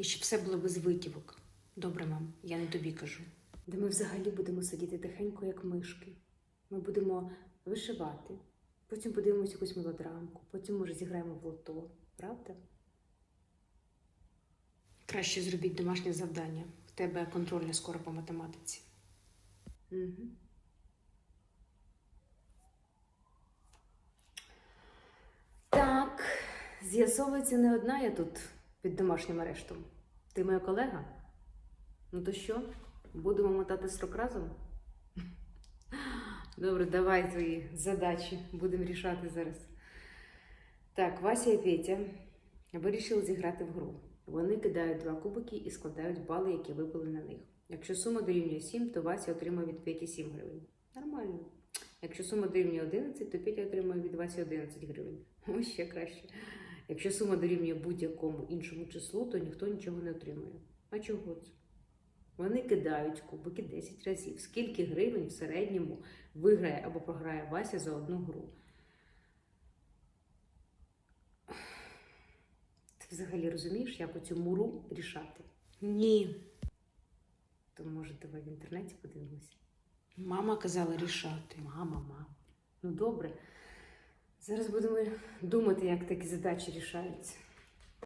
І щоб все було без витівок. Добре, мам, я не тобі кажу. Де ми взагалі будемо сидіти тихенько, як мишки. Ми будемо вишивати, потім подивимось якусь мелодрамку, потім, може, зіграємо в лото, правда? Краще зробіть домашнє завдання. В тебе контрольне скоро по математиці. Угу. Так, з'ясовується не одна я тут під домашнім арештом. Ти моя колега? Ну то що, будемо мотати срок разом? Добре, давай твої задачі будемо рішати зараз. Так, Вася і Петя вирішили зіграти в гру. Вони кидають два кубики і складають бали, які випали на них. Якщо сума дорівнює 7, то Вася отримує від Петі 7 гривень. Нормально. Якщо сума дорівнює 11, то Петя отримує від Васі 11 гривень. Ось ще краще. Якщо сума дорівнює будь-якому іншому числу, то ніхто нічого не отримує. А чого це? Вони кидають кубики 10 разів. Скільки гривень в середньому виграє або програє Вася за одну гру? Ти взагалі розумієш, як оцю муру рішати? Ні. То може давай в інтернеті подивимося. Мама казала рішати. Мама, мама. Ну добре. Зараз будемо думати, як такі задачі рішаються.